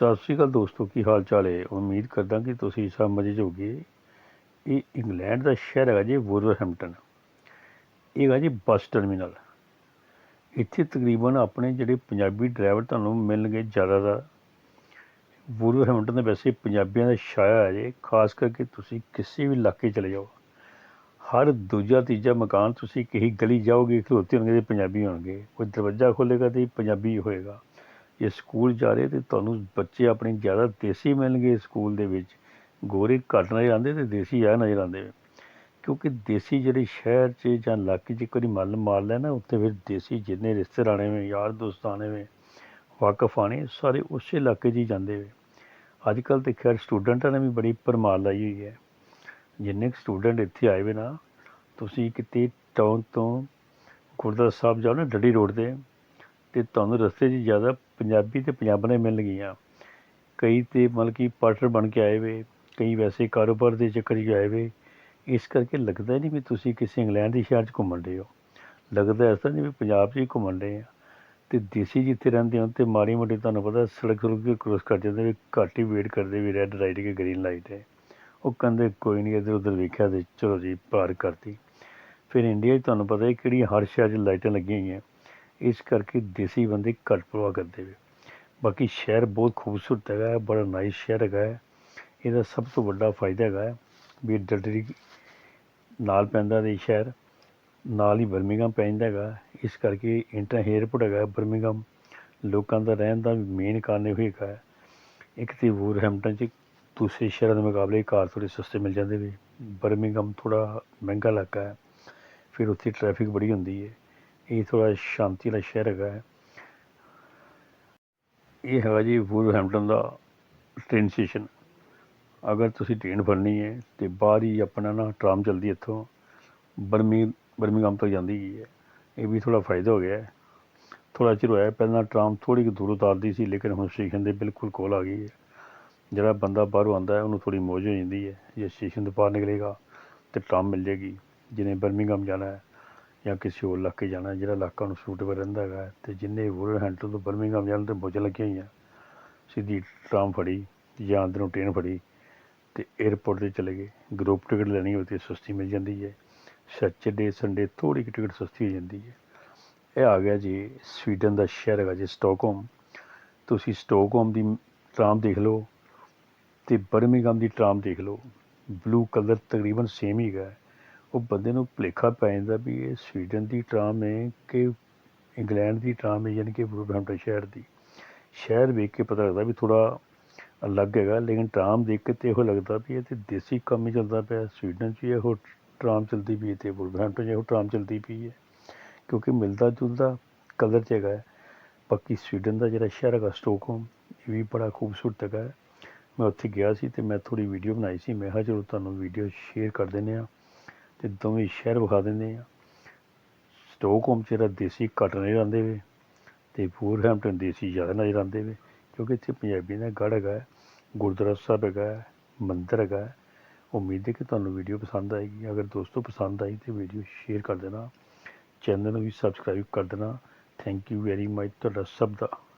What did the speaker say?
ਸਤਿ ਸ਼੍ਰੀ ਅਕਾਲ ਦੋਸਤੋ, ਕੀ ਹਾਲ ਚਾਲ ਹੈ? ਉਮੀਦ ਕਰਦਾ ਕਿ ਤੁਸੀਂ ਸਭ ਮਜ਼ੇ 'ਚ ਹੋਗੇ ਇਹ ਇੰਗਲੈਂਡ ਦਾ ਸ਼ਹਿਰ ਹੈਗਾ ਜੀ ਵੁਲਵਰਹੈਂਪਟਨ ਇਹ ਹੈਗਾ ਜੀ ਬੱਸ ਟਰਮੀਨਲ। ਇੱਥੇ ਤਕਰੀਬਨ ਆਪਣੇ ਜਿਹੜੇ ਪੰਜਾਬੀ ਡਰਾਈਵਰ ਤੁਹਾਨੂੰ ਮਿਲਣਗੇ ਜ਼ਿਆਦਾਤਰ। ਵੁਲਵਰਹੈਂਪਟਨ ਦੇ ਵੈਸੇ ਪੰਜਾਬੀਆਂ ਦਾ ਸ਼ਾਇਆ ਹੈ ਜੀ, ਖਾਸ ਕਰਕੇ ਤੁਸੀਂ ਕਿਸੇ ਵੀ ਇਲਾਕੇ ਚਲੇ ਜਾਓ। ਹਰ ਦੂਜਾ ਤੀਜਾ ਮਕਾਨ ਤੁਸੀਂ ਕਿਸੇ ਗਲੀ ਜਾਓਗੇ, ਖਲੋਤੇ ਹੋਣਗੇ ਤੇ ਪੰਜਾਬੀ ਹੋਣਗੇ। ਕੋਈ ਦਰਵਾਜ਼ਾ ਖੋਲੇਗਾ ਤੇ ਪੰਜਾਬੀ ਹੋਏਗਾ। ਜੇ ਸਕੂਲ ਜਾ ਰਹੇ ਤੇ ਤੁਹਾਨੂੰ ਬੱਚੇ ਆਪਣੇ ਜ਼ਿਆਦਾ ਦੇਸੀ ਮਿਲਣਗੇ ਸਕੂਲ ਦੇ ਵਿੱਚ। ਗੋਰੇ ਘੱਟ ਨਜ਼ਰ ਆਉਂਦੇ ਤੇ ਦੇਸੀ ਆ ਨਜ਼ਰ ਆਉਂਦੇ। ਕਿਉਂਕਿ ਦੇਸੀ ਜਿਹੜੇ ਸ਼ਹਿਰ 'ਚ ਜਾਂ ਇਲਾਕੇ 'ਚ ਇੱਕ ਵਾਰੀ ਮੱਲ ਮਾਰ ਲੈ ਨਾ ਉੱਥੇ ਫਿਰ ਦੇਸੀ ਜਿੰਨੇ ਰਿਸ਼ਤੇਦਾਰ ਆਣੇ ਵੇ ਯਾਰ ਦੋਸਤ ਆਣੇ ਵੇ ਵਾਕਫ ਆਣੇ ਸਾਰੇ ਉਸੇ ਇਲਾਕੇ 'ਚ ਹੀ ਜਾਂਦੇ ਵੇ ਅੱਜ ਕੱਲ੍ਹ ਤੇ ਖੈਰ ਸਟੂਡੈਂਟਾਂ ਨੇ ਵੀ ਬੜੀ ਪਰਮਾਰ ਲਾਈ ਹੋਈ ਹੈ ਜਿੰਨੇ ਸਟੂਡੈਂਟ ਇੱਥੇ ਆਏ ਵੇ ਨਾ, ਤੁਸੀਂ ਕਿਤੇ ਟਾਊਨ ਤੋਂ ਗੁਰਦੁਆਰਾ ਸਾਹਿਬ ਜਾਓ ਨਾ, ਡੱਡੀ ਰੋਡ ਤੇ ਤੇ ਤੁਹਾਨੂੰ ਰਸਤੇ 'ਚ ਜ਼ਿਆਦਾ ਪੰਜਾਬੀ ਤੇ ਪੰਜਾਬਣੇ ਮਿਲਣਗੀਆਂ ਕਈ ਤੇ ਮਤਲਬ ਕਿ ਪਾਰਟਨਰ ਬਣ ਕੇ ਆਏ ਵੇ, ਕਈ ਵੈਸੇ ਕਾਰੋਬਾਰ ਦੇ ਚੱਕਰ 'ਚ ਆਏ ਵੇ। ਇਸ ਕਰਕੇ ਲੱਗਦਾ ਨਹੀਂ ਵੀ ਤੁਸੀਂ ਕਿਸੇ ਇੰਗਲੈਂਡ ਦੇ ਸ਼ਹਿਰ 'ਚ ਘੁੰਮਣ ਰਹੇ ਹੋ। ਲੱਗਦਾ ਇਸ ਤਰ੍ਹਾਂ ਨਹੀਂ ਵੀ ਪੰਜਾਬ 'ਚ ਹੀ ਘੁੰਮਣ ਰਹੇ ਆ। ਤੇ ਦੇਸੀ ਜਿੱਥੇ ਰਹਿੰਦੇ ਹੋ ਤੇ ਮਾੜੀ ਮੋਟੀ ਤੁਹਾਨੂੰ ਪਤਾ ਸੜਕ ਸੁੜਕ ਕੇ ਕ੍ਰੋਸ ਕਰ ਜਾਂਦੇ ਵੀ ਘੱਟ ਹੀ ਵੇਟ ਕਰਦੇ ਵੀ ਰੈੱਡ ਲਾਈਟ ਕਿ ਗ੍ਰੀਨ ਲਾਈਟ ਹੈ। ਉਹ ਕਹਿੰਦੇ ਕੋਈ ਨਹੀਂ ਇੱਧਰ ਉੱਧਰ ਵੇਖਿਆ ਤੇ ਚਲੋ ਜੀ ਪਾਰ ਕਰਤੀ। ਫਿਰ ਇੰਡੀਆ 'ਚ ਤੁਹਾਨੂੰ ਪਤਾ ਹੈ ਕਿਹੜੀਆਂ ਹਰ ਸ਼ਹਿਰ 'ਚ ਲਾਈਟਾਂ ਲੱਗੀਆਂ ਹੋਈਆਂ। ਇਸ ਕਰਕੇ ਦੇਸੀ ਬੰਦੇ ਘੱਟ ਪ੍ਰਵਾਹ ਕਰਦੇ ਵੇ ਬਾਕੀ ਸ਼ਹਿਰ ਬਹੁਤ ਖੂਬਸੂਰਤ ਹੈਗਾ ਹੈ, ਬੜਾ ਨਾਈਸ ਸ਼ਹਿਰ ਹੈਗਾ ਹੈ। ਇਹਦਾ ਸਭ ਤੋਂ ਵੱਡਾ ਫਾਇਦਾ ਹੈਗਾ ਹੈ ਵੀ ਇਹ ਨਾਲ ਪੈਂਦਾ ਦੇ ਸ਼ਹਿਰ, ਨਾਲ ਹੀ ਬਰਮਿੰਗਮ ਪੈ ਜਾਂਦਾ ਹੈਗਾ। ਇਸ ਕਰਕੇ ਇੰਟਰ ਏਅਰਪੋਰਟ ਹੈਗਾ ਬਰਮਿੰਗਮ ਲੋਕਾਂ ਦਾ ਰਹਿਣ ਦਾ ਮੇਨ ਕਾਰਨ ਇਹ ਹੈਗਾ ਹੈ। ਇੱਕ ਤੇ ਵੂਰਹੈਂਪਟਨ 'ਚ ਦੂਸਰੇ ਸ਼ਹਿਰਾਂ ਦੇ ਮੁਕਾਬਲੇ ਕਾਰ ਥੋੜ੍ਹੇ ਸਸਤੇ ਮਿਲ ਜਾਂਦੇ ਵੀ ਬਰਮਿੰਗਮ ਥੋੜ੍ਹਾ ਮਹਿੰਗਾ ਇਲਾਕਾ ਹੈ, ਫਿਰ ਉੱਥੇ ਟ੍ਰੈਫਿਕ ਬੜੀ ਹੁੰਦੀ ਹੈ। ਇਹ ਥੋੜ੍ਹਾ ਸ਼ਾਂਤੀ ਵਾਲਾ ਸ਼ਹਿਰ ਹੈਗਾ ਹੈ। ਇਹ ਹੈਗਾ ਜੀ ਵੂਲਹੈਂਪਟਨ ਦਾ ਟ੍ਰੇਨ ਸਟੇਸ਼ਨ ਅਗਰ ਤੁਸੀਂ ਟ੍ਰੇਨ ਫੜਨੀ ਹੈ ਤੇ ਬਾਹਰ ਹੀ ਆਪਣਾ ਨਾ ਟਰਾਮ ਚੱਲਦੀ ਇੱਥੋਂ। ਬਰਮੀ, ਬਰਮਿੰਗਮ ਤੋਂ ਜਾਂਦੀ ਹੈ ਇਹ ਵੀ ਥੋੜ੍ਹਾ ਫਾਇਦਾ ਹੋ ਗਿਆ ਹੈ। ਥੋੜ੍ਹਾ ਚਿਰ ਹੋਇਆ ਪਹਿਲਾਂ ਟਰਾਮ ਥੋੜ੍ਹੀ ਕੁ ਦੂਰੋਂ ਉਤਾਰਦੀ ਸੀ, ਲੇਕਿਨ ਹੁਣ ਸਟੇਸ਼ਨ ਦੇ ਬਿਲਕੁਲ ਕੋਲ ਆ ਗਈ ਹੈ। ਜਿਹੜਾ ਬੰਦਾ ਬਾਹਰੋਂ ਆਉਂਦਾ ਹੈ, ਉਹਨੂੰ ਥੋੜ੍ਹੀ ਮੌਜ ਹੋ ਜਾਂਦੀ ਹੈ। ਜੇ ਸਟੇਸ਼ਨ ਤੋਂ ਬਾਹਰ ਨਿਕਲੇਗਾ ਤੇ ਟਰਾਮ ਮਿਲ ਜੇਗੀ ਜਿਹਨੇ ਬਰਮਿੰਗਮ ਜਾਣਾ ਹੈ ਜਾਂ ਕਿਸੇ ਹੋਰ ਇਲਾਕੇ ਜਾਣਾ, ਜਿਹੜਾ ਇਲਾਕਾ ਨੂੰ ਸੂਟੇਬਲ ਰਹਿੰਦਾ ਹੈਗਾ, ਤੇ ਜਿੰਨੇ ਵੁਲਵਰਹੈਂਪਟਨ ਤੋਂ ਬਰਮਿੰਗਮ ਜਾਣ ਤੇ ਮੌਜਾਂ ਲੱਗੀਆਂ ਹੋਈਆਂ, ਸਿੱਧੀ ਟਰਾਮ ਫੜੀ ਜਾਂ ਅੰਦਰੋਂ ਟ੍ਰੇਨ ਫੜੀ ਤੇ 에ਅਰਪੋਰਟ ਤੇ ਚਲੇ ਗਏ। ਗਰੁੱਪ ਟਿਕਟ ਲੈਣੀ ਹੋਵੇ ਤੇ ਸਸਤੀ ਮਿਲ ਜਾਂਦੀ ਹੈ। ਸੈਚਰਡੇ ਸੰਡੇ ਥੋੜ੍ਹੀ ਕੁ ਟਿਕਟ ਸਸਤੀ ਹੋ ਜਾਂਦੀ ਹੈ। ਇਹ ਆ ਗਿਆ ਜੀ ਸਵੀਡਨ ਦਾ ਸ਼ਹਿਰ ਹੈਗਾ ਜੀ ਸਟਾਕਹੋਮ ਤੁਸੀਂ ਸਟਾਕਹੋਮ ਦੀ ਟਰਾਮ ਦੇਖ ਲਓ ਤੇ ਬਰਮਿੰਗਮ ਦੀ ਟਰਾਮ ਦੇਖ ਲਓ। ਬਲੂ ਕਲਰ ਤਕਰੀਬਨ ਸੇਮ ਹੀ ਹੈਗਾ। ਉਹ ਬੰਦੇ ਨੂੰ ਭੁਲੇਖਾ ਪੈ ਜਾਂਦਾ ਵੀ ਇਹ ਸਵੀਡਨ ਦੀ ਟਰਾਮ ਹੈ ਕਿ ਇੰਗਲੈਂਡ ਦੀ ਟਰਾਮ ਹੈ, ਯਾਨੀ ਕਿ ਵੁਲਵਰਹੈਂਪਟਨ ਸ਼ਹਿਰ ਦੀ ਸ਼ਹਿਰ ਵੇਖ ਕੇ ਪਤਾ ਲੱਗਦਾ ਵੀ ਥੋੜਾ ਅਲੱਗ ਹੈਗਾ, ਲੇਕਿਨ ਟਰਾਮ ਦੇਖ ਕੇ ਤੇ ਇਹੋ ਲੱਗਦਾ ਵੀ ਇਹ ਤੇ ਦੇਸੀ ਕੰਮ ਹੀ ਚੱਲਦਾ ਪਿਆ ਸਵੀਡਨ 'ਚ ਇਹੋ ਟਰਾਮ ਚੱਲਦੀ ਪਈ ਹੈ ਤੇ ਵੁਲਵਰਹੈਂਪਟਨ 'ਚ ਇਹੋ ਟਰਾਮ ਚੱਲਦੀ ਪਈ ਹੈ, ਕਿਉਂਕਿ ਮਿਲਦਾ ਜੁਲਦਾ ਕਲਰ 'ਚ ਹੈਗਾ ਹੈ। ਬਾਕੀ ਸਵੀਡਨ ਦਾ ਜਿਹੜਾ ਸ਼ਹਿਰ ਹੈਗਾ, ਸਟੋਕਹੋਮ, ਇਹ ਵੀ ਬੜਾ ਖੂਬਸੂਰਤ ਹੈਗਾ ਹੈ। ਮੈਂ ਉੱਥੇ ਗਿਆ ਸੀ ਤੇ ਮੈਂ ਥੋੜੀ ਵੀਡੀਓ ਬਣਾਈ ਸੀ ਮੈਂ ਹਾਂ ਚਲੋ ਤੁਹਾਨੂੰ ਵੀਡੀਓ ਸ਼ੇਅਰ ਕਰ ਦਿੰਦੇ ਆ ਤੇ ਦੋਵੇਂ ਸ਼ਹਿਰ ਵਿਖਾ ਦਿੰਦੇ ਆ। ਸਟੋਕਹੋਮ 'ਚ ਜਿਹੜਾ ਦੇਸੀ ਘੱਟ ਨਜ਼ਰ ਆਉਂਦੇ ਵੇ ਤੇ ਵੂਲਹੈਂਪਟਨ ਦੇਸੀ ਜ਼ਿਆਦਾ ਨਜ਼ਰ ਆਉਂਦੇ ਵੇ ਕਿਉਂਕਿ ਇੱਥੇ ਪੰਜਾਬੀ ਦਾ ਗੜ੍ਹ ਹੈਗਾ ਗੁਰਦੁਆਰਾ ਸਾਹਿਬ ਹੈਗਾ ਹੈ, ਮੰਦਿਰ ਹੈਗਾ ਉਮੀਦ ਹੈ ਕਿ ਤੁਹਾਨੂੰ ਵੀਡੀਓ ਪਸੰਦ ਆਏਗੀ। ਅਗਰ ਦੋਸਤੋ ਪਸੰਦ ਆਈ ਤੇ ਵੀਡੀਓ ਸ਼ੇਅਰ ਕਰ ਦੇਣਾ। ਚੈਨਲ ਨੂੰ ਵੀ ਸਬਸਕ੍ਰਾਈਬ ਕਰ ਦੇਣਾ। ਥੈਂਕ ਯੂ ਵੈਰੀ ਮਚ ਤੁਹਾਡਾ ਸਭ ਦਾ